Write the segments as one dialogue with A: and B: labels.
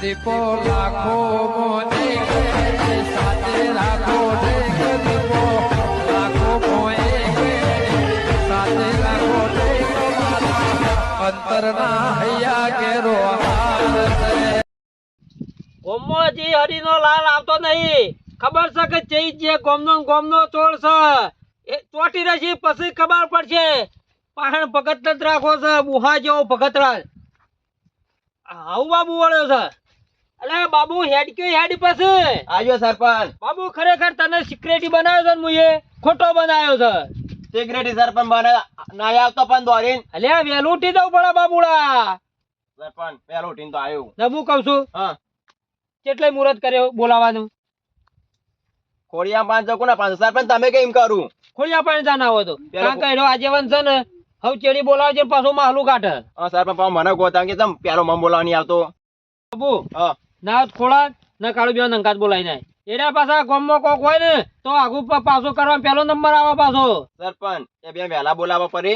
A: દીપો લાખો મોને સાથે રાખો દીપો. લાખો મોએ સાથે
B: હરીનો લાલ આવતો નહીં. ખબર છે કે ચઈ જે ગોમનો ગોમનો ચોર છે? એ ચોટી રહેશે, પછી ખબર પડશે. પાહણ ભગત જ રાખો છે, બુહા જેવો ભગતરાજ. આવું બાબુ વળ્યો છે. અલે બાબુ હેડ કે હેડ પછી
C: આજો સરપંચ.
B: બાબુ ખરેખર તને સિક્રેટી બનાવ્યો છે ને ખોટો બનાવ્યો છે.
C: સિક્રેટી સરપંચ બને. ના આવતો પણ દોરીન.
B: અલે વેલું ઉઠી દઉં પડે બાબુડા.
C: સરપંચ પેલો ઉઠીને તો આવ્યો
B: ને હું કહું છું
C: હા.
B: કેટલે મુહૂર્ત કર્યો બોલાવાનું
C: ખોડિયા પાંચ કોના પાંચ? સરપંચ તમે કેમ કરું?
B: ખોડિયા પાણી જાના હોય તો કાં એનો આજીવન છે ને હવે ચેડી બોલાવજે છે પાછું માહલું કાઢે.
C: હા સરપંચ મને ગોતા કે તમ પેલો મમ બોલાવા નહીં આવતો?
B: બાબુ
C: હા.
B: ના ખોળા ના કાળું બે નંકાત બોલાય નાય એના પાછા ગામમાં કોક હોય ને તો આગુ પાછો કરવા પેલો નંબર આવે પાછો.
C: સરપંચ એ બે વહેલા બોલાવવા પડે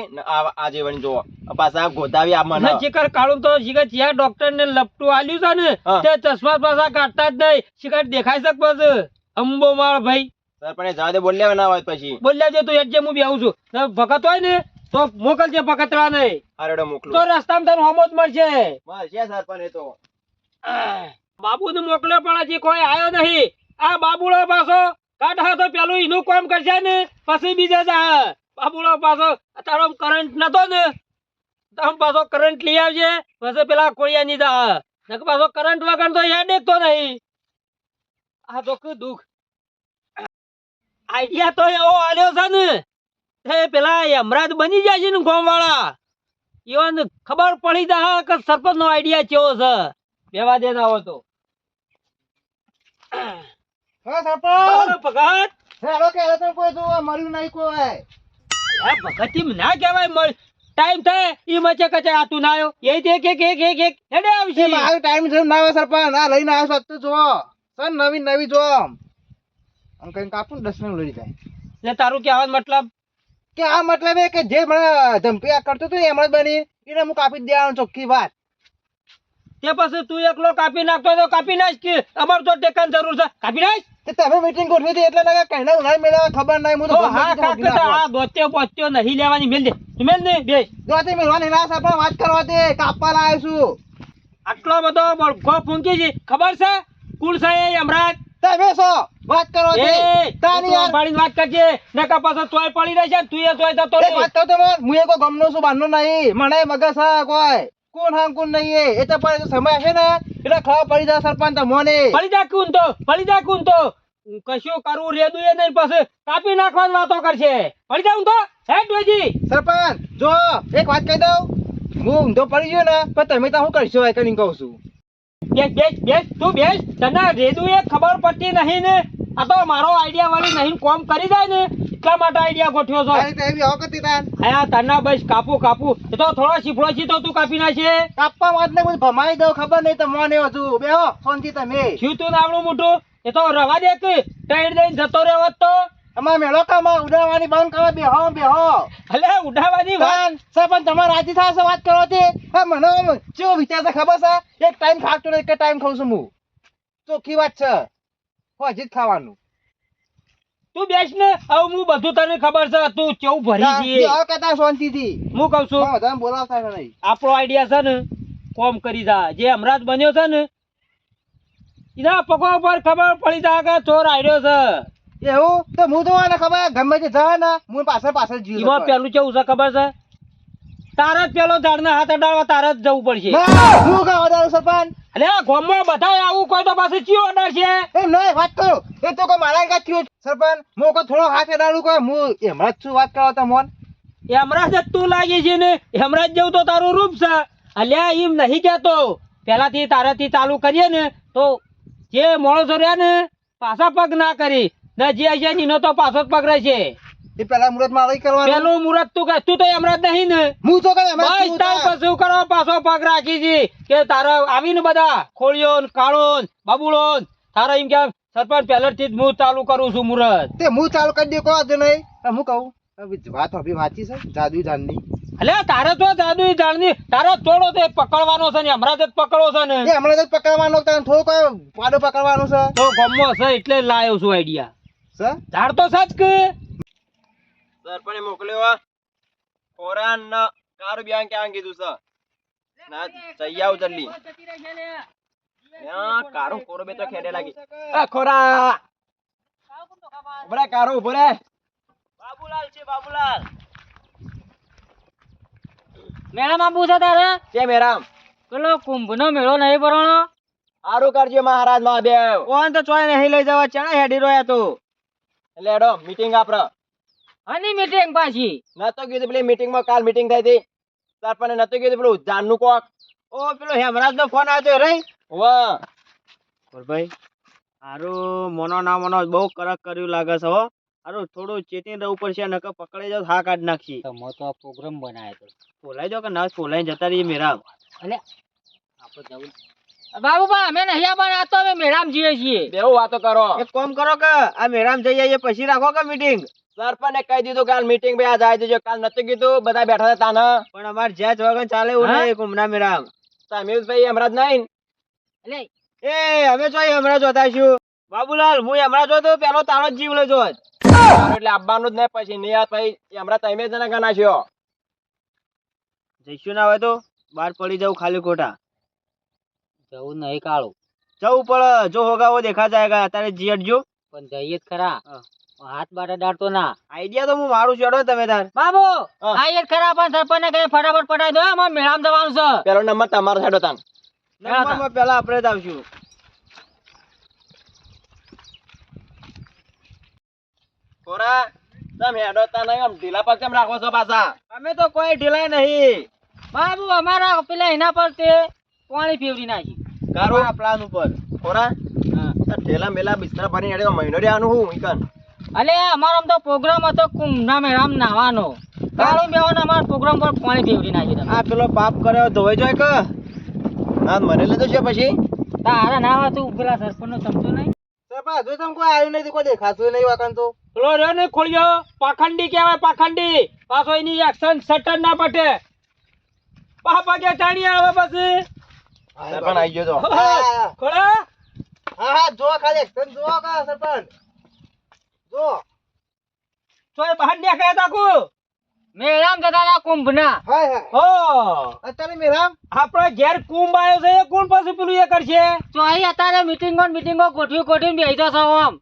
C: આજે આ જો પાછા ગોતાવી આ મને.
B: શિખર કાળું તો શિખર જ્યાં ડોક્ટર ને લપટું આલ્યું છે ને તે ચશ્મા પાછા કાઢતા જ નહીં. શિખર દેખાઈ શક પછી અંબો માળ ભાઈ.
C: સરપંચ જવા દે બોલ્યા ના હોય પછી.
B: બોલ્યા જે તો જે હું બેહું છું. ભગત હોય ને તો મોકલજે પકતરા નહીં
C: આરડો મોકલું.
B: તો રસ્તામાં તને હોમો જ મળશે.
C: બસ સરપંચ એ તો.
B: બાબુ ને મોકલ્યો પણ હજી કોઈ આવ્યો નહીં. આ બાબુડો પાછો કાઢા તો પેલું એનું કામ કરશે ને, પછી બીજે જા બાબુડો પાછો તારો કરંટ નતો ને. તમ પાછો કરંટ લઈ આવજે, પછી પેલા કોળિયા ની જા નક પાછો કરંટ વગર તો યાદ દેખતો નહીં. આ તો કે દુઃખ. આઈડિયા તો એવો આલ્યો છે ને તે પેલા યમરાજ બની જાય છે ને ગોમ વાળા ઈવન ખબર પડી જાય કે સરપંચ નો આઈડિયા કેવો છે. બેવા દેના હોય તો.
D: હા સરપંચ
B: ભગત.
D: હેલો કે તો કોઈ જોવા મળ્યું નહીં કોઈ.
B: આ ભગત એમ ના કહેવાય મળ. ટાઈમ થાય ઈ મચે કચે આ તું ના આવ્યો. એ એક એક એક એક એક હેડે આવશે.
D: છે મારો ટાઈમ છે ના આવે સરપંચ. આ લઈને આવ્યો સત્તુ જો સર નવી નવી જો આમ. કઈ કાપું દસ મિનિટ લઈ જાય.
B: એટલે તારું કહેવાનો મતલબ?
D: કે આ મતલબ એ કે જે મને ધમકી કરતો હતો એમ જ બની. એને હું કાપી દેવાનો ચોખ્ખી વાત.
B: તે પછી તું એકલો કાપી નાખતો તો કાપી નાખ કે અમાર તો ટેકન જરૂર છે? કાપી નાખ
D: તે તમે મીટિંગ ગોઠવી હતી એટલે લાગે કઈ ના મેળવા ખબર નહીં હું તો
B: તો હા
D: તે
B: કાકા
D: નાખું.
B: આ ગોત્યો પોત્યો નહીં લેવાની મેલ દે. તું મેલ દે બે
D: ગોતી તે મેળવાની ના સરપંચ વાત કરવા દે કાપવા લાવ્યો છું.
B: આટલો બધો બળગો ફૂંકી છે. ખબર છે? કુલ છે એ યમરાજ.
D: તમે છો વાત કરો દે. તાની યાર
B: પાડી વાત કરજે. નકા પાછો તોય પડી રહે છે તું એ તોય
D: તો
B: તો
D: વાત તો તમને હું એકો ગમનો છું બહારનો નહીં. મને મગજ કોઈ. કોણ હા કોણ નહીં એ? તો પણ સમય છે ને. એટલે ખબર પડી જાય સરપંચ તમને
B: પડી જા કુન તો પડી જા કુન તો. કશું કરવું રેદું એ નહીં પાસે કાપી નાખવાની વાતો કરશે. પડી જાઉં તો. હે વેજી
D: સરપંચ જો એક વાત કહી દઉં. હું ઊંધો પડી ગયો ને પણ તમે તો શું કરશો એ કરીને કહું છું.
B: બેસ બેસ બેસ તું બેસ. તને રેદું એ ખબર પડતી નહીં ને. આ તો મારો આઈડિયા વાળી નહીં કોમ કરી જાય ને એટલા માટે આઈડિયા ગોઠવ્યો છો?
D: તારી તો એવી અવગતિ તાન.
B: બસ કાપુ કાપુ. એ તો થોડો શીફળો છે તો તું કાપી નાખે
D: કાપવા વાત ને બધું ભમાઈ દઉં ખબર નહીં તમને હજુ બેહો શાંતિ તમે.
B: થયું તું નાવડું મોટું? એ તો રવા દે કે ટાઈડ દઈને જતો રહ્યો તો.
D: અમાર મેળો કામાં ઉડાવવાની બંધ કરો બેહો બેહો.
B: અલે ઉડાવાની વાત?
D: તાન પણ તમારે રાજી થશે વાત કરો તે? હા મને આમ વિચાર છે ખબર છે? એક ટાઈમ ખાતો એક ટાઈમ ખાઉં છું હું. ચોખ્ખી વાત છે. હજી જ ખાવાનું.
B: તું બેસ ને. હવે હું બધું તને ખબર છે તું કેવું ભરી
D: કહેતા શાંતિથી.
B: હું કઉ છું
D: તમે બોલાવતા નહીં
B: આપણો આઈડિયા છે ને કોમ કરી જા. જે હમણાં જ બન્યો છે ને એના પગવા પર ખબર પડી જા કે ચોર આવ્યો છે.
D: એવું? તો હું તો આને ખબર ગમે તે જા ને હું પાછળ પાછળ જીવ
B: એમાં પેલું કેવું છે ખબર છે? તારે જ પેલો ઝાડના હાથ અડાડવા તારે જ જવું પડશે.
D: હું કહો વધારું સરપંચ?
B: આ ગામમાં બધા આવું કોઈ તો પાછું ચિયો અડાડશે
D: એમ નહીં વાત કરું. એ તો કોઈ મારા કાંઈ થયું સરપંચ હું કોઈ થોડો હાથ અડાડું કોઈ? હું એમણાં જ છું વાત કરો તો મોન?
B: હમણાં જ તું લાગે છે ને? હેમરાજ જેવું તો તારું રૂપ છે. અલ્યા એમ નહીં કહેતો. પેલાથી તારાથી ચાલુ કરીએ ને તો જે મોણસો રહ્યા ને પાછા પગ ના કરી. ને જે ને એનો તો પાછો જ પગ રહેશે.
D: એ પેલા મુહૂર્તમાં આવી કરવાનું?
B: પેલું મુહૂર્ત તું કહે તું તો હેમરાજ નહીં ને?
D: હું તો કઈ એમણાં જ
B: બસ
D: છું
B: તાર
D: તાર.
B: પછી કરો પાછો પગ રાખી છે કે તારા આવીને બધા ખોળિયો કાળો ને તારા એમ કે સરપંચ પહેલેથી જ હું ચાલુ કરું છું મુહૂર્ત
D: તે હું ચાલુ કરી દઉં કહો જ નહીં. હું કહું વાત અભી વાંચી છે જાદુ જાનની.
B: અલે તારે તો જાદુ જાણની તારે થોડો તે પકડવાનો છે ને હમણાં જ પકડો છે ને.
D: એ હમણાં જ પકડવાનો તને થોડું પાડો પકડવાનો છે.
B: તો ગમો છે એટલે લાયો છું આઈડિયા
D: સર
B: ઝાડ તો સચ કે.
E: સરપંચે મોકલ્યો ખોરાન ને કારું બિયાન ક્યાં કીધું છે. ના સૈયા ઉતરલી જલ્દી. ત્યાં કારું કોરો બે તો ખેડે લાગી. એ ખોરા! ઉભરે કારો ઉભરે
B: બાબુલાલ છે બાબુલાલ. મેળામાં પૂછે તારે?
E: કે મેરામ
B: પેલો કુંભનો મેળો નહીં ભરવાનો?
E: સારું કરજો મહારાજ મહાદેવ.
B: કોણ તો ચોય નહીં લઈ જવા ચણા હેડી રહ્યા તું.
E: એટલે હેડો મીટિંગ આપડે
B: હની મીટિંગ પાછી.
E: નતો કીધું પેલી મીટિંગમાં કાલ મીટિંગ થઈ હતી. તાર પણ નતો કીધું પેલું જાનનું કોક.
B: ઓ પેલો હેમરાજ નો ફોન આવ્યો રે
E: વાહ
B: ભાઈ હારું મોનો ના મોનો બહુ કરક કર્યું લાગે છે હો. હારું થોડું ચેતી રહેવું પડશે નકર પકડાઈ જાવ હા કાઢ નાખશી.
F: તો આ પ્રોગ્રામ બનાવ્યો તો.
B: બોલાઈ દો કે ના બોલાઈ જતા રહીએ મેરા
F: આપણે જવું બાબુબા અમે નહીં આવવાના આ તો અમે મેળામ જઈએ છીએ.
E: બેવું વાતો કરો.
B: એક કામ કરો કે આ મેરામ જઈ આવીએ પછી રાખો કે મીટિંગ
E: સરપંચે કહી દીધું કાલ મીટિંગ બે આજ આવી દેજો કાલ નતું કીધું બધા બેઠા હતા તાના.
B: પણ અમાર જ્યાં જ ચાલે એવું? નહીં કુમના મેરામ
E: તમીરભાઈ હમણાં જ નહીં?
F: એટલે
B: એ અમે તો હમણાં જોતા છું બાબુલાલ હું હમણાં જોતો પેલો તારો જ જીવ લેજો
E: એટલે આવવાનું જ નહીં પછી નહીં પછી હમણાં તમે જ ના ગણા છો.
B: જઈશું ના હોય તો બહાર પડી જવું ખાલી ખોટા.
F: જવું નહીં કાળું.
B: જવું પડે જો હોગાવો દેખા જાયગા અત્યારે જીયડજો.
F: પણ જઈએ જ ખરા.
B: હા.
F: હાથ બાટા ડાળતો ના.
B: આઈડિયા તો હું મારું છેડો તમે તાર.
F: બાબુ આ એક ખરા પણ સરપંચ ને કઈ ફટાફટ પટાઈ દો અમાર મેળામ જવાનું છે.
E: પેલો નંબર તમારો છેડો તાન.
B: નંબરમાં પેલા આપણે જ આવશું.
E: ખોરા તમે હેડો તા નહીં આમ ઢીલા પર કેમ રાખો છો પાછા?
B: અમે તો કોઈ ઢીલા નહીં.
F: બાબુ અમારા પેલા એના પર તે પાણી ફેવરી નાખી.
E: કારો
B: આ પ્લાન ઉપર.
E: આ ઠેલા મેલા બિસ્તરા ભરીને હેડે મહિનો રહેવાનું હું ઈકન
F: અલે અમારો આમ તો પ્રોગ્રામ હતો કુંભના મેળામ નાવાનો. કાળું બેવાનો અમારો પ્રોગ્રામ પર પાણી ફેવરી નાખી દે
B: આ પેલો પાપ કર્યો ધોઈ જાય કે?
E: હા મને લેતો છે પછી.
F: તારા ના હોય તું પેલા સરપંચ નો સમજો નહીં.
D: સરપંચ હજુ તમે કોઈ આવ્યું નથી કોઈ દેખાતું નહીં વાકન તો.
B: પેલો રહ્યો ને ખોલ્યો. પાખંડી કહેવાય પાખંડી. પાછો એની એક્શન સટન ના પટે. પાપા કે જાણી આવે પછી.
E: સરપંચ આવી ગયો તો.
D: હા
B: ખોળા
D: હા હા જો ખાલી એક્શન જો કા સરપંચ. જો.
B: ચોય બહાર નીકળ્યા તાકુ
F: મેળામ જતા હતા કુંભના.
D: હાય હાય.
B: હો.
D: અત્યારે મેરામ
B: આપણા ઘેર કુંભ આવ્યો છે એ કોણ પાછું પેલું એ કરશે?
F: તો અહીં અત્યારે મીટિંગો ને મીટિંગો ગોઠવી ગોઠવીને બેસી છો આમ.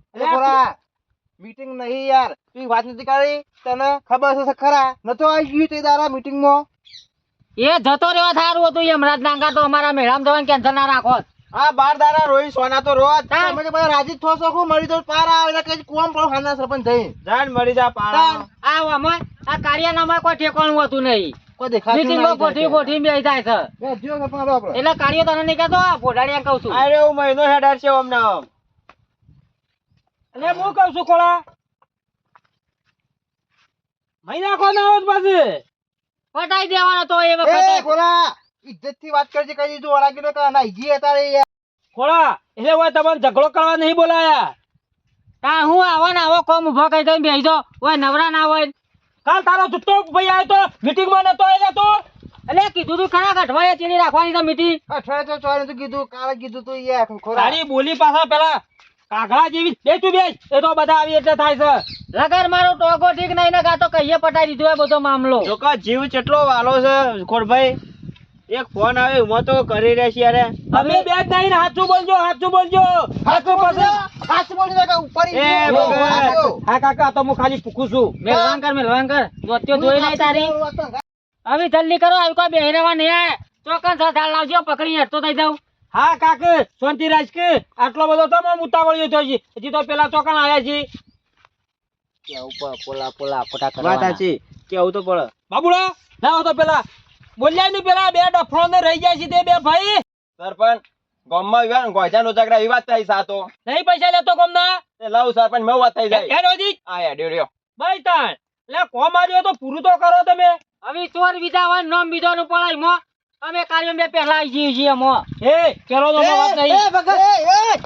D: મીટિંગ નહીં યાર. તું વાત નથી કરી? તને ખબર છે ખરા? નતો આવી ગયું તે દારા મીટિંગમાં?
F: એ જતો રહ્યો થારું હતું યમરાજ નાંગા તો અમારા મેળામ જવાનું કેન્સલ ના રાખો.
D: આ બાર દારા રોઈ સોના તો રોજ. તમે તો બધા રાજી થો છો મળી તો પાર આવે એટલે કઈ કોમ પડો ખાના સરપંચ થઈ
B: જાણ મળી જા પાર.
F: આ આમાં. આ કાર્યનામા કોઈ ઠેકાણું હતું નહીં.
D: કોઈ દેખાતું
F: મીટિંગો ગોઠવી ગોઠવી બેસી જાય છે.
D: બે જો સરપંચ હાલો આપણે.
F: એટલે કાર્યો તને નહીં કહેતો આ કહું છું.
B: અરે હું મહિનો હેડાર છે અમને અને હું કહું છું ખોળા. મહિના કોને આવો પાછું.
F: પટાઈ દેવાનો તો એ
D: એ
F: વખતે
D: ખોરા ઇજ્જતથી વાત કરજે કહી દીધું વળાકી તો ના ઈજી હતા રે યાર.
B: ખોળા એટલે હોય તમારે ઝઘડો કરવા નહીં બોલાયા.
F: તા હું આવો ને આવો કોમ ઊભો કરી દઈને બેસી જાઓ ઓય નવરા ના હોય.
B: કાલ તારો જુટ્ટો ભાઈ આવ્યો તો મીટિંગમાં નતો એટલે તો?
F: એટલે કીધું તું ખરા અઠવાડિયે ચીડી રાખવાની તો મીટિંગ
D: અઠવાડિયે તો ચોય નતું કીધું કાલે કીધું તું યાર ખોરા
B: તારી બોલી પાછા પેલા કાગડા જેવી બે તું બેસ. એ તો બધા આવી એટલે થાય છે.
F: લગર મારો ટોકો ઠીક નહીં ને કાં તો કહીએ પટાઈ દીધું બધો મામલો.
B: જોકા જીવ કેટલો વાલો છે ખોડભાઈ એક ફોન આવે હું તો કરી રહ્યા છીએ યાર. અમે બે જ નહીં સાચું બોલજો સાચું બોલજો. સાચું બોલજો.
D: હાથ બોલજો કે ઉપર
B: એ. હા કાકા તો હું ખાલી પૂછું છું.
F: મેલવાન કર મેલવાન કર. દોત્યો જોઈ લઈ તારી. હવે જલ્દી કરો આવી કોઈ બેહરેવા નહીં આય ચોકન સાથે લાવજો પકડી હેઠતો થઈ જાઉં.
B: હા કાક શાંતિ રાજ કે આટલો બધો તો હું ઉતાવળ્યો થયો છે હજી તો પેલા ચોકન આવ્યા છે
F: કેવું પોલા પોલા પોટા
B: વાત
F: કરવાના.
B: સાચી. કેવું તો પડે બાબુડા ના તો પેલા. બોલ્યા નહીં પેલા બે ડફરો ને રહી જાય છે તે બે ભાઈ.
E: સરપંચ ગામમાં વિવાહ ને ગોજાનો ઝઘડા એવી વાત સાતો
B: નહીં પૈસા લેતો કોમના
E: તે લાવ સરપંચ મેં વાત થઈ જાય.
B: હેડ વધી
E: આ હેડ્યો રહ્યો
B: ભાઈ તાણ એટલે કોમ આવ્યો તો પૂરું તો કરો તમે.
F: હવે ચોર વિધા હોય નોમનું પડાય મો. અમે કાર્ય બે પહેલા આવી જઈએ છીએ મો.
B: એ પેલો તો વાત નહીં.
D: એ, ભગત, એ, એ.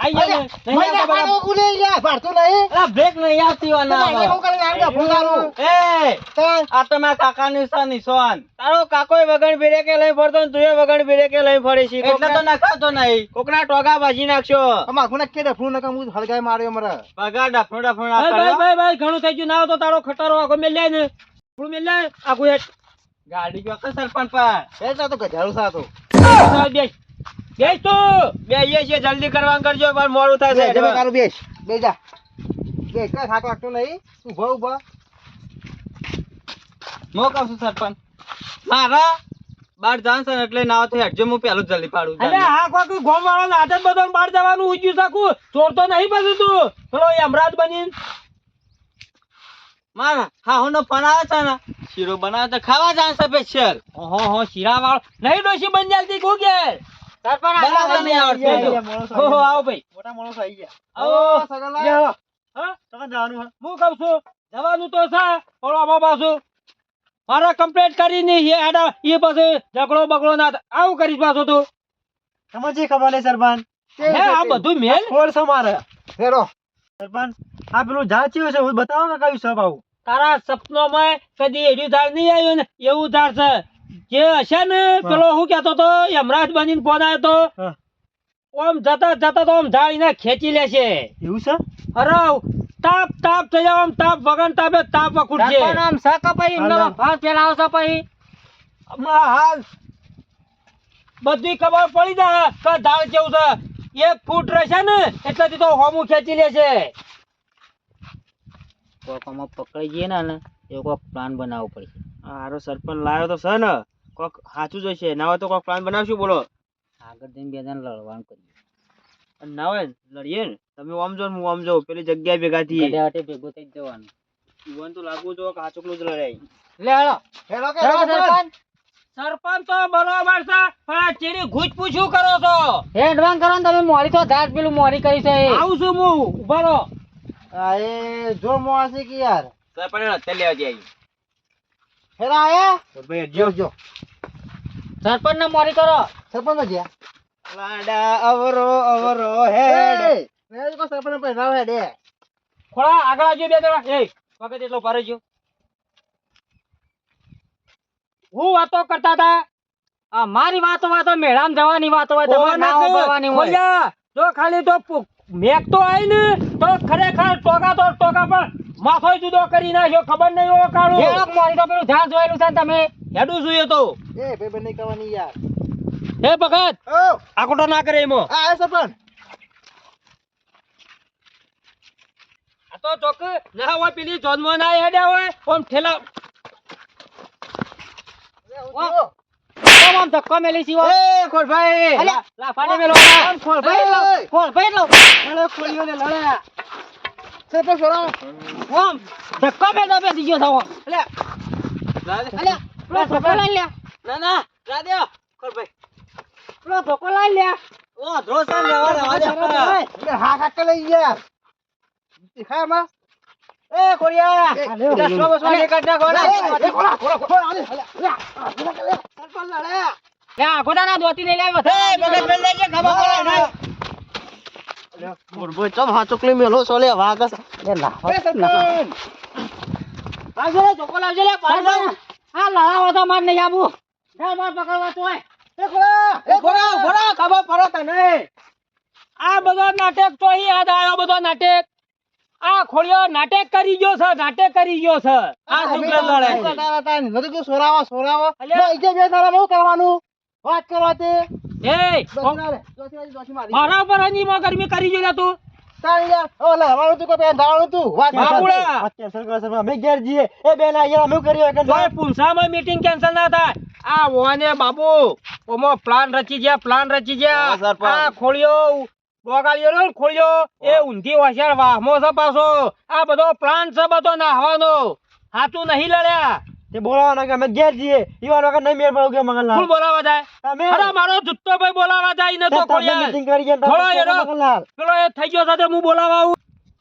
B: આઈ ગયા ને? નહીં
D: ભાઈ,
B: આવતા બરાબર.
D: પાડો ઉલે યાર, ભાડતું નહીં.
C: અલા બ્રેક નહીં આવતી
D: તો
C: આના
D: હું કરીને આમ ડફું
C: એ આ તો મારા કાકાની છે નિશાન. તારો કાકોય વગણ બેડે કે લઈ ફરતો ને તુંય વગણ બેડે કે લઈ ફરે છે એટલે તો નખાતો નહીં. કોકના ટોગા ભાજી નાખશો.
D: અમાર કોને કે ડફું નકર હું હળગાઈ માર્યો મરે.
C: પગાર ડફણો ડફણો
B: ભાઈ, ભાઈ, ભાઈ, ભાઈ, ઘણું થઈ ગયું. ના તો તારો ખટારો આખો મેલ લે ને. થોડું મેલ લે. આગું હેઠ.
C: ગાડી કે સરપંચ પર
D: એ તો તો સાતો.
B: બેસ, બેસ. બેસ તું.
C: બેહીએ છે જલ્દી કરવાનું કરજો પણ મોડું થશે
D: જમે કારું બેસ. બે જા. બે, કઈ થાક લાગતો નહીં. ઊભો, ઊભો.
C: હું કહું છું સરપંચ મારા બાર જાન છે એટલે ના તો હેડજો હું પેલું જલ્દી પાડું
B: અરે હા કોઈ ગોમ વાળો આદત બધો બહાર જવાનું ઉજ્યું શકું ચોર તો નહીં પછી તું પેલો અમરાજ બની
C: મારા હા હું ફોન આવે છે ને શીરો બનાવે તો ખાવા જાણ છે સ્પેશિયલ
B: ઓહો હો શીરા વાળો નહીં ડોશી બની જલ્દી ગો કે
F: સરપંચ
C: બનાવતા નહીં આવડતું.
D: આઈ ગયા, માણસો
B: હો
D: આઈ
B: હો
D: ગયા.
B: આવો ભાઈ.
D: મોટા માણસો આઈ ગયા.
B: આવો.
D: આવો,
B: હા?
D: તમે જવાનું હું?
B: કહું છું જવાનું તો છે પણ આમાં પાછું મારે કમ્પ્લેટ કરીને એ એ પછી ઝઘડો બગડો ના આવું કરીશ પાછો તું.
D: તમે જે ખબર નહીં સરપંચ.
B: હે આ બધું મેલ?
D: ખોલ છે મારે. હેરો સરપંચ આ પેલું છે હું બતાવો ને કયું છે ભાવ
B: તારા સપનોમાં કદી એડ્યું ધાર નહીં આવ્યું ને? એવું ધાર છે. જે હશે ને પેલો હું કેતો તો યમરાજ બનીને ફોન આવ્યો તો. ઓમ જતા જતા તો આમ ઝાડ ખેંચી લેશે
D: એવું છે?
B: અરે તાપ તાપ થઈ જાવ આમ તાપ વગર તાપે તાપ વખુટ
F: છે. આમ સક પછી. ભાવ ફેલાવો છો પછી?
B: હાલ બધી ખબર પડી જાય કે ઝાડ કેવું છે. એક ફૂટ રહેશે ને એટલેથી તો હોમું ખેંચી લેશે
F: કોક પકડી જઈએ ને ને એવો કોક પ્લાન બનાવવો પડશે.
C: હારો સરપંચ લાવ્યો તો છે ને. કોક સાચું જ હશે. ના હોય તો કોક પ્લાન બનાવશું બોલો.
F: આગળ જઈને બે જણ લડવાનું કરીએ.
C: અને ના હોય લડીએ ને. તમે આમ જો હું આમ જાઉં. પેલી જગ્યા ભેગા થઈ
F: ગધા ભેગો થઈ જ જવાનું.
C: જીવન તો લાગવું જો કે જ લડાઈ
F: લે હેલો.
D: હેલો કે સરપંચ?
B: સરપંચ. તો બરોબર છે પણ આ ચીડી ઘૂંચ પૂછું કરો છો?
F: હેડવાન કરો ને તમે. મોરી તો ઝાડ પેલું મોરી કરી છે.
B: આવું છું હું. ઊભા રહો.
D: આ એ જો મોસી કે યાર?
C: સરપંચ અત્યારે લેવા જઈએ
D: હેરો આયા?
C: ભાઈ
D: જો જો.
F: સરપંચ ને મોરી કરો.
D: સરપંચ જ
C: લાડા અવરો અવરો
D: હેડ. મેં કો સરપંચ પર રાવ હેડ.
B: ખોળા આગળ આવજો બે જણા એ વખત એટલો ભારે જો હું વાતો કરતા હતા.
F: આ મારી વાતો વાતો મેળામાં જવાની વાતો હોય તમારે ના જવાની હોય.
B: જો ખાલી તો મેઘ તો આવી ને તો ખરેખર ટોકા તો ટોકા પણ માથો જુદો કરી નાખ્યો ખબર નહીં હોય કાળું.
F: હેડો મોરી તો પેલું ધ્યાન જોયેલું છે તમે?
B: હેડું જોઈએ તો.
D: એ ભાઈ બંને કવાની યાર.
B: હે ભગત?
D: ઓ!
B: આકોટો ના કરે એમો.
D: આ આયો સરપંચ.
B: આ તો ચોક ના હોય પેલી જોનમાં ના હેડ્યા હોય ઓમ ઠેલા.
F: આમ ધક્કો મેલી સીવો.
C: એ ખોડભાઈ
F: અલ્યા, લા, પાડે મેલો.
D: આમ ખોલ ભાઈ લો.
F: ખોલ ભાઈ લો.
D: લડે ખોલીઓ ને લડે સરપંચ છોરાવો
F: ઓમ ધક્કો મેલો બે દીજો થાવો
C: અલ્યા.
F: અલ્યા પેલો ધક્કો લઈ લે.
C: ના ના રાધ્યો ખોડભાઈ
F: પેલો ધક્કો લઈ લે.
C: ઓ ધ્રોસા લેવા રે દે
D: હા. હા લઈ ગયા. દેખાયમાં.
C: એ
D: એ,
C: દસમા બસમા કાઢ નાખો ને.
D: આલે લડે
F: ગોડાના દોતી
C: પેલ લેજે ખબર પડે ને ચમ મેલો સોલે વાગસ
F: લે લા આવજો લે ધક્કો લાવજો લે પાડો આ લડાવો તો માર નહીં આબુ જા માર પકડવા તો
D: એ ખોલા
C: એ ખોડા ખોડા ખબર પડે તને.
B: આ બધો નાટક તો અહીં યાદ આવ્યો બધો નાટક. આ ખોડિયો નાટક કરી ગયો છે નાટક કરી ગયો છે. આ છોકરા.
D: સોરાવા સોરાવા.
B: અલ્યા.
D: બે તારા બહુ કરવાનું. વાત કરવા તે
B: એ
D: મારી.
B: મારા ઉપર હનીમાં ગરમી કરી ગયો તું. મીટિંગ કેન્સલ ના થાય. આ ઓને બાબુ ઓમો પ્લાન રચી ગયા પ્લાન રચી ગયા. આ ખોળિયો ડોગાળિયો ખોલ્યો એ ઊંધી હોશિયાર વાહમો છે પાછો. આ બધો પ્લાન છે બધો નાહવાનો. હાચું નહીં લડ્યા.
D: તે બોલાવાના કે અમે ઘેર જઈએ ઈવાનો કે નહીં મેળ પડું કે મગનલાલ.
B: કોણ બોલાવા જાય.
D: તમે?
B: અરે મારો જુત્તો ભાઈ બોલાવા જાય ને તો ખોળિયા.
D: મીટિંગ કરી ગયા
B: થોડો એનો- પેલો એ થઈ ગયો સાથે હું બોલાવા આવું.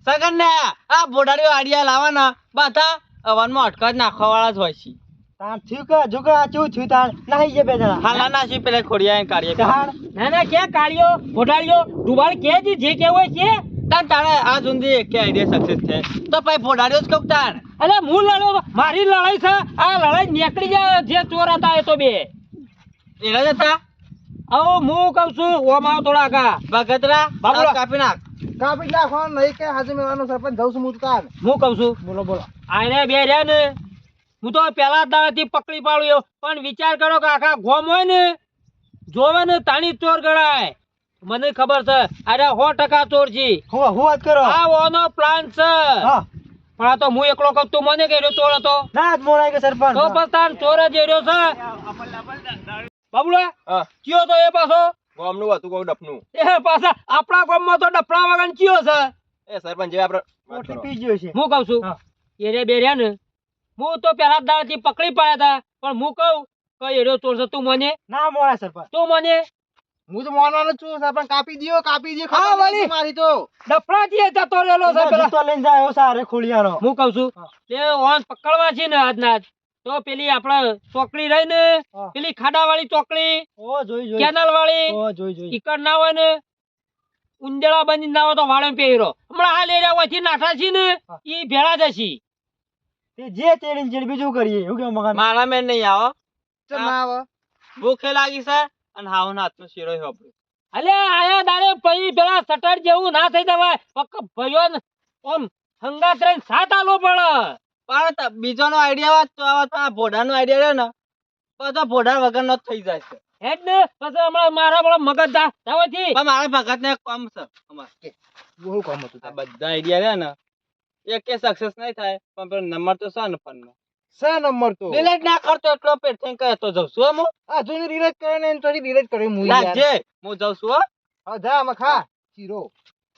C: સગન ને આ બોડાડીઓ આડિયા લાવવાના. બધા અવાનમાં અટકા નાખવા વાળા જ હોય છે. તાણ છુકા કે ચુ છુ તાર નાહી જે બે હાલા ના છી પેલે ખોડિયા કાઢીએ. તાર
B: ના ના કે કાળિયો ઘોટાળિયો ડુબાડ કે જે જે કે હોય છે.
C: તાર તારે આ સુધી કે આઈડિયા સક્સેસ છે. તો ભાઈ ફોડાડ્યો જ કહું તાર
B: અલે હું લડો? મારી લડાઈ છે. આ લડાઈ નીકળી જાય જે ચોર હતા એ તો બે.
C: એના જ હતા?
B: આવો હું કઉ છું ઓમ આવો થોડા કા
C: ભગતરા
B: બાબુલા.
C: કાપી નાખ.
D: કાપી નાખવાનું નહીં કે હાજર મેવાનો સરપંચ જઉં છું હું તો તાર
B: હું કઉ છું.
D: બોલો બોલો.
B: આને બે રહ્યા ને. હું તો પેલા દાડાથી પકડી પાડું એવો. પણ વિચાર કરો કે આખા ગોમ હોય ને જોવે ને તાણી ચોર ગણાય. મને ખબર છે. અરે સો ટકા ચોર છે
C: હું હું વાત કરો?
B: આ ઓનો પ્લાન છે. પણ આ તો હું એકલો કઉ તું મને કર્યો ચોર હતો.
C: ના જ મોણાઈ કે સરપંચ.
B: તો પછી તાર ચોર જ એર્યો છે. બાબુલા કયો તો એ પાછો?
C: ગોમનું હતું કહું ડફનું.
B: એ પાછા આપણા ગામમાં તો ડફડા વગર કયો છે?
C: એ સરપંચ જે આપણે રોટલી ગયો છે.
B: હું કઉ છું.
C: હા.
B: એ બે રહ્યા ને હું તો પેલા દાડાથી પકડી પાડ્યા હતા પણ હું કહું એરો ચોર છે તું મને?
C: ના મોડા સરપંચ
B: તું મને?
D: હું તો માનવાનું છું સરપંચ કાપી દ્યો કાપી દ્યો
B: હા, વળી.
D: મારી તો.
B: ડફડાથી જતો રહેલો છે પેલા.
C: તો લઈને જાયો સારે ખોડિયાનો
B: હું કઉ છું તે ઓન પકડવા છે ને આજના આજ તો પેલી આપણે ચોકડી રહી ને પેલી ખાડા વાળી ચોકડી
C: ઓ જોઈ જોઈ.
B: કેનલ વાળી
C: ઓ જોઈ જોઈ.
B: ઈકડ ના હોય ને ઉંદેડા બની ના હોય તો વાળે પહેરો હમણાં હાલ એરિયા ઓછી નાઠા છે ને
C: એ
B: ઈ ભેળા જશી.
C: તે જે તેડી જેડી બીજું કરીએ. એવું કે મગન? મારા મેં નહીં આવો.
D: ચમ ના આવો?
C: ભૂખે લાગી છે અને હાવ ના હાથનો શીરો હોપડ્યો
B: અલે આયા દાડે પછી પેલા સટર જેવું ના થઈ જવાય. પક્ક ભયો ને ઓમ હંગાત રહીને સાત આલો પડે.
C: પણ બીજો બીજાનો આઈડિયા વાત તો આવા તો આ ભોડાનો આઈડિયા રહ્યો ને. બધો ભોડા વગર નો થઈ જાય છે.
B: હેડ ને પછી હમણાં મારા પેલા મગજ દા
C: દાવાથી મારા ભગત ને કોમ છે. અમાર
D: બહુ કોમ હતું
C: બધા આઈડિયા રહ્યા ને. એક કે સક્સેસ નહીં થાય પણ પેલો નંબર તો છે નંબર નો
D: શે નંબર તો?
C: ડિલેટ ના કરતો એટલો પેટ થઈ કહે તો જઉં છું હું
D: આ જોઈને રિલેટ કરે ને તો રિલેટ કરે હું યાર.
C: જે હું જઉં છું હા.
D: જા આમાં ખા. શીરો.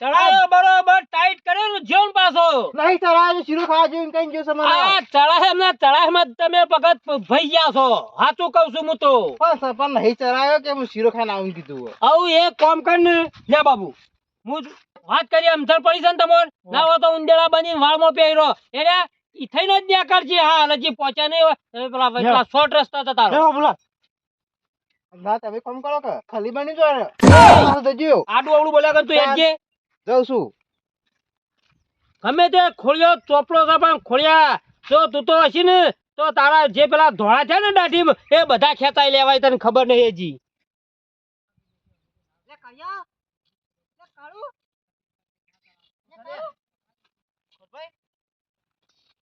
B: ચડાયો બરોબર ટાઈટ કર્યો ને જીવન પાછો.
D: નહીં ચડાયો શીરો ખાવા જેવું કઈ જો મને.
B: આ ચડાહે ને ચડાહે તમે ભગત ભઈ ગયા છો. સાચું કહું છું હું તો.
D: પણ નહીં ચડાયો કે હું શીરો ખાઈને આવું કીધું
B: આવું એક કામ કર ને. લે બાબુ. હું વાત કરી સમજણ પડી છે ને તમારે ના તો ઉંદેડા બની વાળમાં પહેરો. એને ઈ થઈને જ ત્યાં કરજે. હા હજી પહોંચ્યા નહીં પેલા પેલા શોર્ટ રસ્તા હતા તારો.
C: બોલા.
D: ના તમે કોમ કરો કે? ખાલી બની જો
B: આડું અવળું બોલ્યા કર તું
D: ચાલ. જઉં છું.
B: ગમે તે ખોળિયો ચોપડો છે પણ ખોળિયા. જો તું તો હશી ને તો તારા જે પેલા ધોળા છે ને દાઢી એ બધા ખેંચાઈ લેવાય તને ખબર નહીં હજી.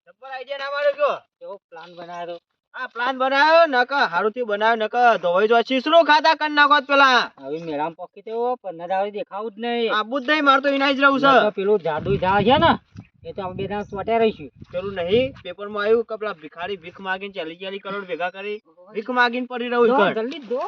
C: જબ્બર આઈડિયા ના માર્યો કયો
B: એવો પ્લાન બનાવ્યો
C: આ પ્લાન બનાવ્યો નક હારુથી બનાવ્યો નક ધોવાઈ જો છીસરો ખાતા કર નાખો તો પેલા.
B: હવે મેળામાં પોકી તેવો પણ નજારો દેખાવું જ નહીં.
C: આબુ જ નહીં મારતો જ રહું છે.
B: પેલું જાદુ ઝાડ છે ને એ તો આપણે બે રહીશું.
C: પેલું નહીં પેપરમાં આવ્યું કે પેલા ભિખારી ભીખ માગીને ચાલી ચાલી કરોડ ભેગા કરી ભીખ માગીને પડી રહ્યું
B: જલ્દી દો.